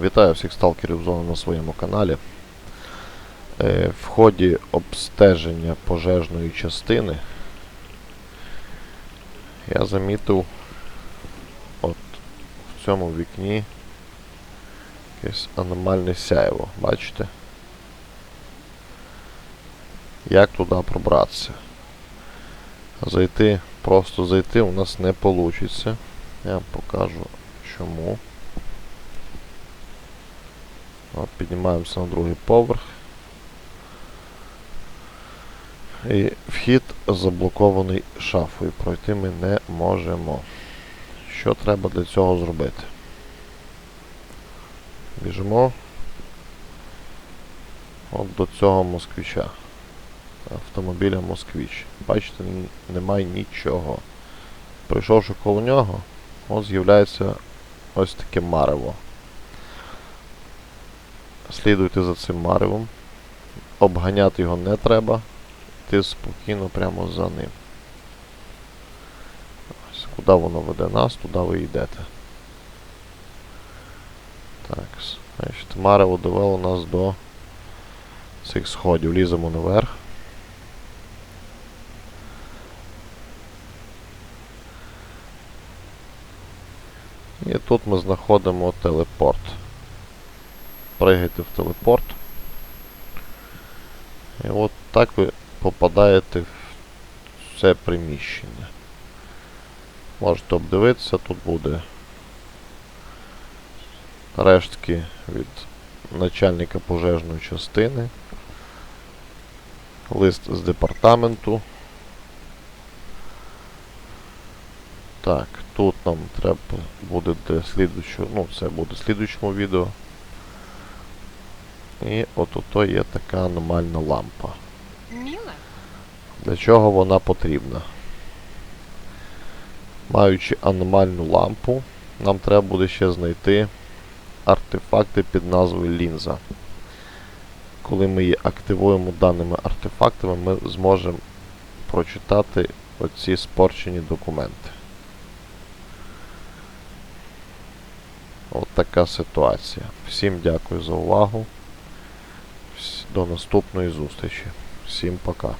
Вітаю всіх сталкерів зони на своєму каналі. Е, В ході обстеження пожежної частини я замітив от в цьому вікні якесь аномальне сяєво. Бачите? Як туди пробратися? Зайти, просто зайти у нас не вийде. Я вам покажу чому. Піднімаємося на другий поверх. І вхід заблокований шафою. Пройти ми не можемо. Що треба для цього зробити? Біжимо от до цього москвича. Автомобіля Москвич. Бачите, немає нічого. Прийшовши коло нього, от з'являється ось таке марево. Слідуйте за цим маревом. Обганяти його не треба. Йти спокійно прямо за ним. Ось, куди воно веде нас, туди ви йдете. Так, значить, марево довело нас до цих сходів. Ліземо наверх. І тут ми знаходимо телепорт. Пригайте в телепорт. І от так ви попадаєте в це приміщення. Можете обдивитися, тут буде рештки від начальника пожежної частини, лист з департаменту. Так, тут нам треба буде для слідуючого, ну це буде в слідуючому відео. І от ото є така аномальна лампа. Мило? Для чого вона потрібна? Маючи аномальну лампу, нам треба буде ще знайти артефакти під назвою лінза. Коли ми її активуємо даними артефактами, ми зможемо прочитати оці спорчені документи. От така ситуація. Всім дякую за увагу. До наступної зустрічі. Всім пока.